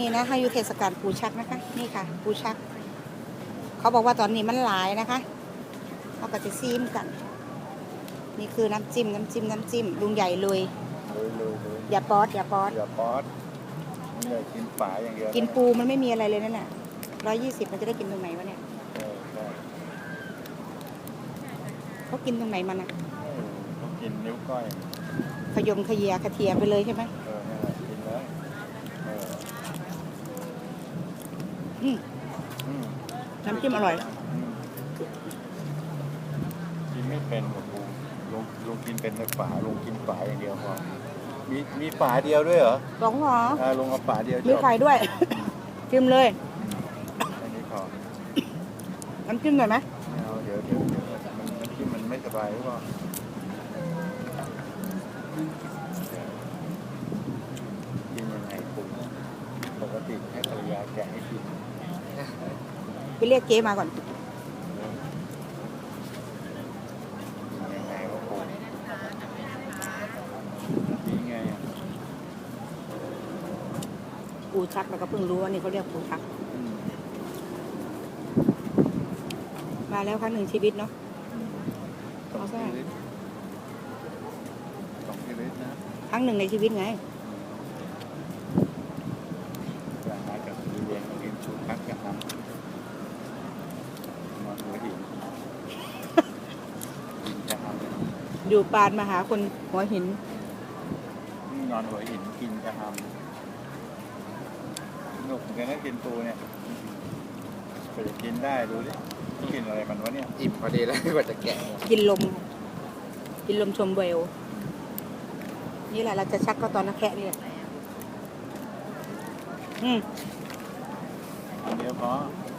นี่นะให้อยู่เทศกาลปูชักนะคะ นี่ค่ะ ปูชัก เขาบอกว่าตอนนี้มันหลายนะคะเขาก็จะซีมกัน นี่คือน้ำจิ้มน้ำจิ้มน้ำจิ้มลุงใหญ่ลุยเลยเลยเลยอย่าป๊อดอย่าป๊อดอย่าป๊อดนี่เลยกินฝาอย่างเดียวกินปูมันไม่มีอะไรเลยนั่นน่ะร้อยยี่สิบมันจะได้กินตรงไหนวะเนี่ยเออใช่เขากินตรงไหนมันอะเออต้องกินนิ้วก้อยขยมขยเยขะเทียไปเลยใช่ไหม เออนี่นแหละกินเลยเออ อืมอืมน้ำจิ้มอร่อย อืมกินไม่เป็นกับปูลุงลุงกินเป็นแต่ฝาลุงกินฝาอย่างเดียวพอมีมีฝาเดียวด้วยเหรอสองหออ่าลุงเอาฝาเดียวมีจบไข่ด้วย จิ้มเลย อันนี้พอน้ำจิ้มหน่อยไหมไม่เอาเดี๋ยวเดี๋ยวเดี๋ยวมันมันกินมันไม่สบายหรือเปล่ากินยังไงปูปกติให้ภรรยาแกะให้กิน ไปเรียกเจ๊มาก่อนยังไงวะปูนี่ไงอะปูชักเราก็เพิ่งรู้ว่านี่เขาเรียกปูชักอืมมาแล้วครั้งหนึ่งชีวิตเนาะสองชีวิตสองชีวิตนะ ครั้งหนึ่งในชีวิตไง อยากมากับมีเรียนมากินชูพักกับน้ำมาหัวหินกินจะทำ อยู่ปานมาหาคนหัวหิน นอนหัวหินกินจะทำสนุกเหมือนกันนะกินปูเนี่ยก็จะกินได้ดูดิกินอะไรมันวะเนี่ยอิ่มพอดีแล้วกว่าจะแกะกินลม กินลมชมเวล นี่แหละเราจะชักก็ตอนนักแคะนี่แหละอืมอันเดียวพอ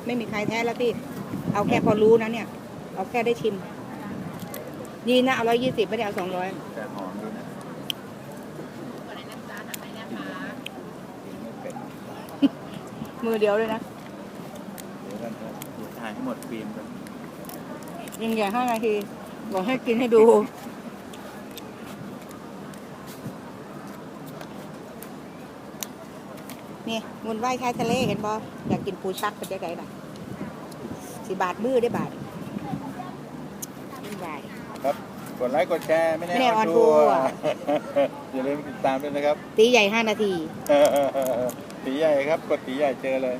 ไม่มีใครแท้แล้วพี่ เอาแค่พอรู้นะเนี่ย เอาแค่ได้ชิม ดีนะเอาร้อยยี่สิบไม่ได้เอาสองร้อยแต่หอมดีนะกินไม่เป็นมือเดียวเลยนะเดี๋ยวกันเถอะเดี๋ยวถ่ายให้หมดฟิล์มกันยังอย่าห้านาที บอกให้กินให้ดู นี่มุนไหว้ชายทะเลเห็นบออยากกินปูชักเป็นยังไงล่ะสิบาทมือได้บาทไม่ได้ ครับ กดไลค์กดแชร์ไม่แน่ไม่แน่ออนทัวร์ทัวร์ อย่าลืมติดตามด้วยนะครับ ตีใหญ่ห้านาที ตีใหญ่ครับ กดตีใหญ่เจอเลย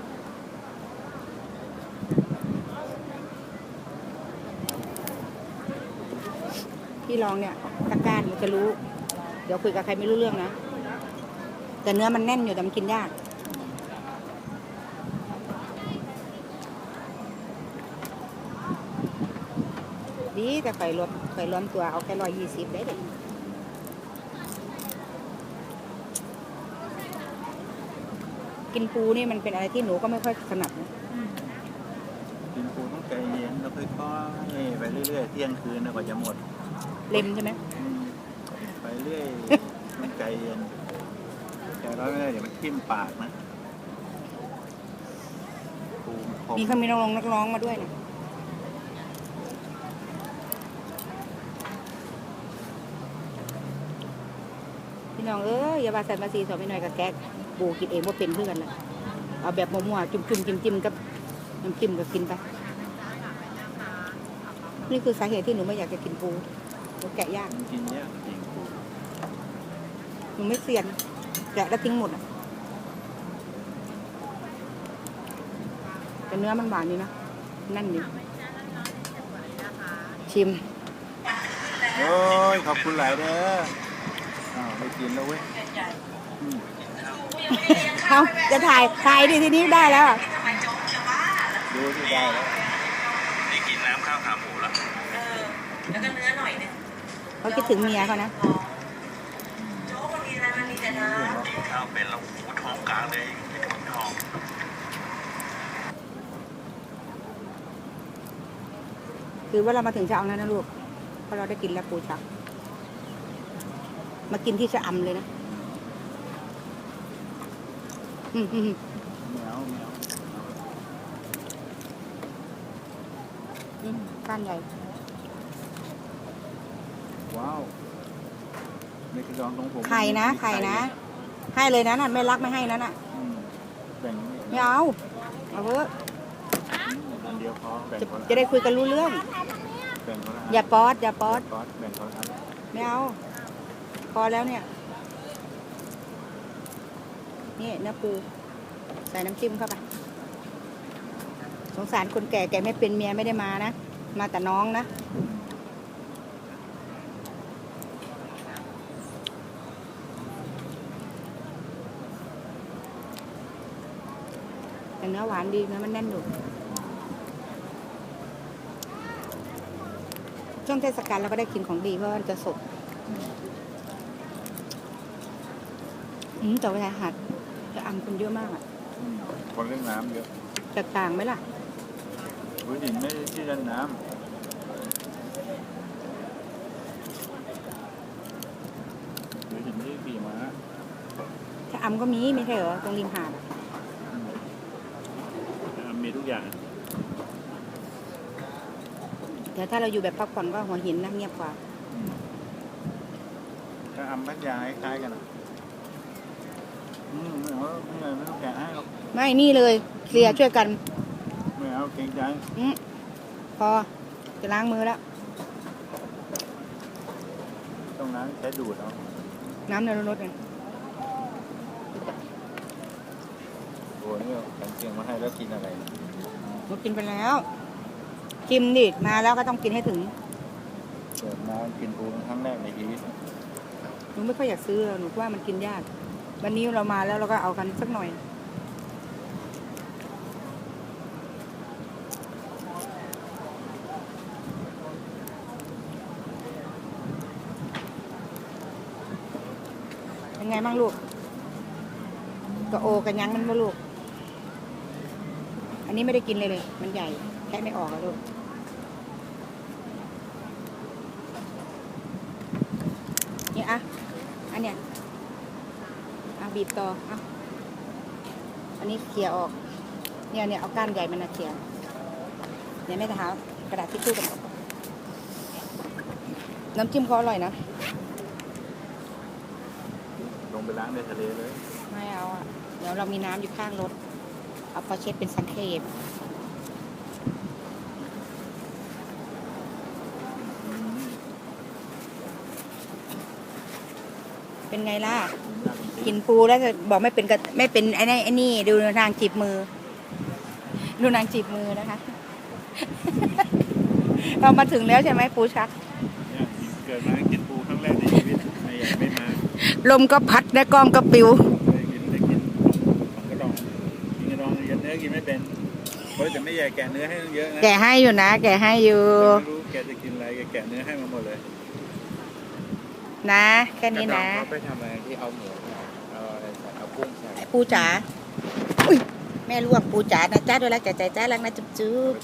พี่ลองเนี่ยตะกร้ารมันจะรู้ เดี๋ยวคุยกับใครไม่รู้เรื่องนะ แต่เนื้อมันแน่นอยู่แต่มันกินยาก ดีแต่ไฟรวมไฟรวมตัวเอาแค่ร้อยยี่สิบได้เลยกินปูนี่มันเป็นอะไรที่หนูก็ไม่ค่อยถนัดนะกินปูต้องใจเย็นแล้วค่อยๆไปเรื่อยๆเที่ยงคืนนะกว่าจะหมด เล็มใช่ไหมอืมไปเรื่อยมันใจเย็นใจร้อนไม่ได้เดี๋ยวมันทิ่มปากนะปูมันคมมีเขามีนักร้องนักร้องมาด้วยนะ พี่น้องเอ้ยอย่าบาใส่มาซีสอนไม่หน่อยกับแก๊กปูกินเองว่าเป็นเพื่อนละเอาแบบมั่วๆจุ่มๆจิ้มๆกับน้ำจิ้มก็กินไปนี่คือสาเหตุที่หนูไม่อยากจะกินปูหนูแกะยากมันกินยากจริงปูหนูไม่เซียนแกะแล้วทิ้งหมดอะแต่เนื้อมันหวานอยู่นะนั่นอยู่ชิมโอ้ยขอบคุณหลายเด้อ อ้าวไม่กินแล้วเว้ยอืมเอาจะถ่ายถ่ายดิทีนี้ได้แล้วอะดูที่ได้แล้วนี่กินน้ำข้าวขาหมูแล้วแล้วก็เนื้อหน่อยหนึงเขาคิดถึงเมียเขานะโจ๊กมันมีอะไรมันมีแต่น้ำกินข้าวเป็นแล้วหูท้องกลางเลยไม่ถึงท้องคือว่าเรามาถึงจะเอาแล้วนะลูกเพราะเราได้กินแล้วปูชัก มากินที่ชะอำเลยนะอืมอืมอืมแมวแมวอืมก้านใหญ่ ว้าวในกระดองของผมไข่นะมีไข่นะ ให้เลยนะน่ะไม่รักไม่ให้นะน่ะอืมแบ่งไม่เอาเอาเถอะอันเดียวพอแบ่งจะคนละจะได้คุยกันรู้เรื่อง แบ่งคนละอย่าป๊อดอย่าป๊อดป๊อดแบ่งคนละอัน ไม่เอา พอแล้วเนี่ย นี่เนื้อปู ใส่น้ำจิ้มเข้าไป สงสารคนแก่แกไม่เป็นเมียไม่ได้มานะ มาแต่น้องนะแต่เนื้อหวานดีเนื้อมันแน่นอยู่ช่วงเทศกาลเราก็ได้กินของดีเพราะว่ามันจะสด อืมแต่เวลาหัดจะอำคนเยอะมากอะอืมคนเล่นน้ำเยอะแตกต่างไหมล่ะหัวหินไม่ได้ที่เล่นน้ำหัวหินที่ขี่ม้าถ้าอำก็มีไม่ใช่เหรอตรงริมหาดอะอืมมีทุกอย่างแต่ถ้าเราอยู่แบบพักผ่อนก็หัวหินนะเงียบกว่าอืมถ้าอำพัทยาคล้ายๆกันอะ อืมไม่เอาไม่เอาไม่ต้องแกะให้หรอกไม่นี่เลยเคลียร์ช่วยกันไม่เอาเกรงใจอืมพอจะล้างมือแล้ว ตรงนั้นใช้ดูดเอาน้ำในรถเนี่ยโอ้นี่เอาแกงเชียงมาให้แล้วกินอะไรหนูกินไปแล้วกินดิมาแล้วก็ต้องกินให้ถึงเกิดมากินปูเป็นครั้งแรกในชีวิต หนูไม่ค่อยอยากซื้อหนูว่ามันกินยาก วันนี้เรามาแล้วเราก็เอากันสักหน่อย เป็นไงบ้างลูกกระโอกันยังมันมาลูก อันนี้ไม่ได้กินเลยเลย มันใหญ่แค่ไม่ออกอะลูก นี่อะอันเนี้ยอะ บีบต่ออะอันนี้เขี่ยออก เนี่ยเนี่ยเอาก้านใหญ่มันนะเขี่ยเนี่ยแม่จะหากระดาษทิชชู่กันน้ำจิ้มเขาอร่อยนะ ลงไปล้างในทะเลเลย ไม่เอาอะ เดี๋ยวเรามีน้ำอยู่ข้างรถ เอาพอเช็ดเป็นสังเขปอืมเป็นไงล่ะน่า กินกินปูแล้วจะบอกไม่เป็นกระไม่เป็นไอ้นี่ไอ้นี่ดูนางจีบมือ ดูนางจีบมือนะคะ เรามาถึงแล้วใช่ไหมปูชักเนี่ยเกิดมากินปูครั้งแรกในชีวิตไม่อยากไม่มาลมก็พัดและกล้องก็ปิว เคยกินแต่กินของกระดองกินกระดองเนื้อกินไม่เป็นเพราะจะไม่แย่แกะเนื้อให้เยอะนะแกะให้อยู่นะ แกะให้อยู่ ไม่รู้แกจะกินอะไรแกแกะเนื้อให้มาหมดเลยนะ แค่นี้นะเขาไปทำอะไรที่เอาหมู ปูจ๋าอุ้ยแม่ลวกปูจ๋านะจ้าด้วยรักใจใจจ้ารักนะจุ๊บจุ๊บ